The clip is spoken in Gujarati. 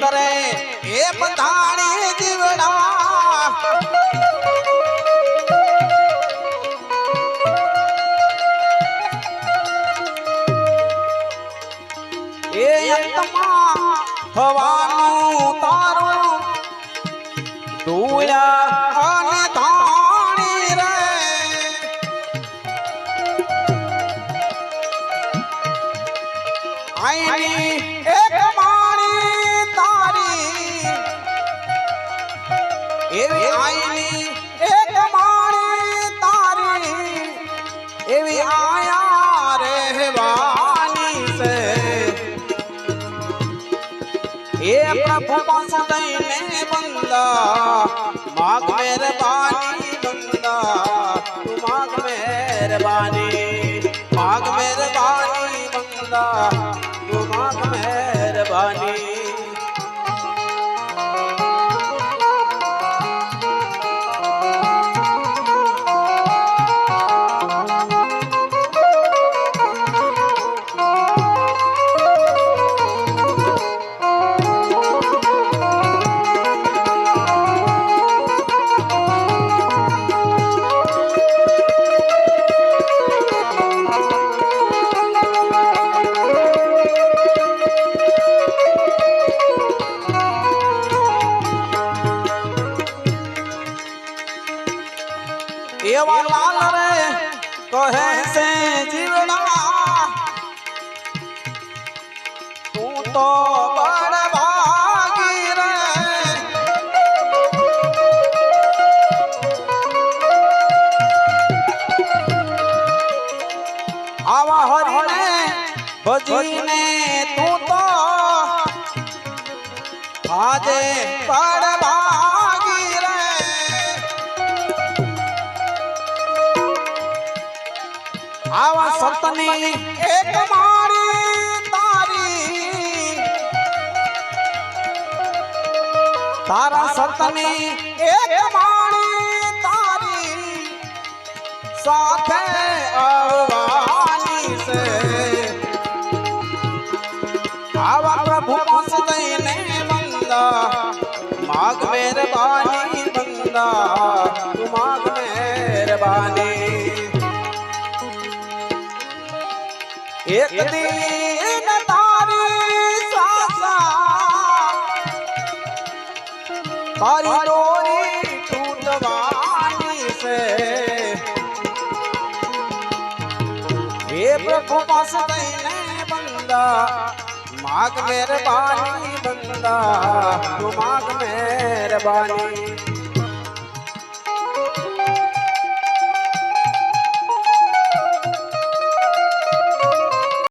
કરે એ બધાણી જીવડા. એ અંતમાં ભવાનું તારું. તું આઈની એક માણી તારી. એવી આઈની એક માણી તારી. એવી આયા રહેવાની છે. એ પ્રભુ મહેરબાની பானி એવા લાલ રે કહે છે જીવડા. તું તો આવા હરીને ભજીને તું તો આજે બળ આવા સંતની એક મારી તારી. તારા સંતની એક મારી તારી. સાથે આવવાની છે. આવા પ્રભુ એક દિન તારી સાસા તારી ડોરી તૂટવાની છે. હે પ્રભુ પાસ દઈને બંદા માગ મહેરબાની બંદા તું માગ મહેરબાની.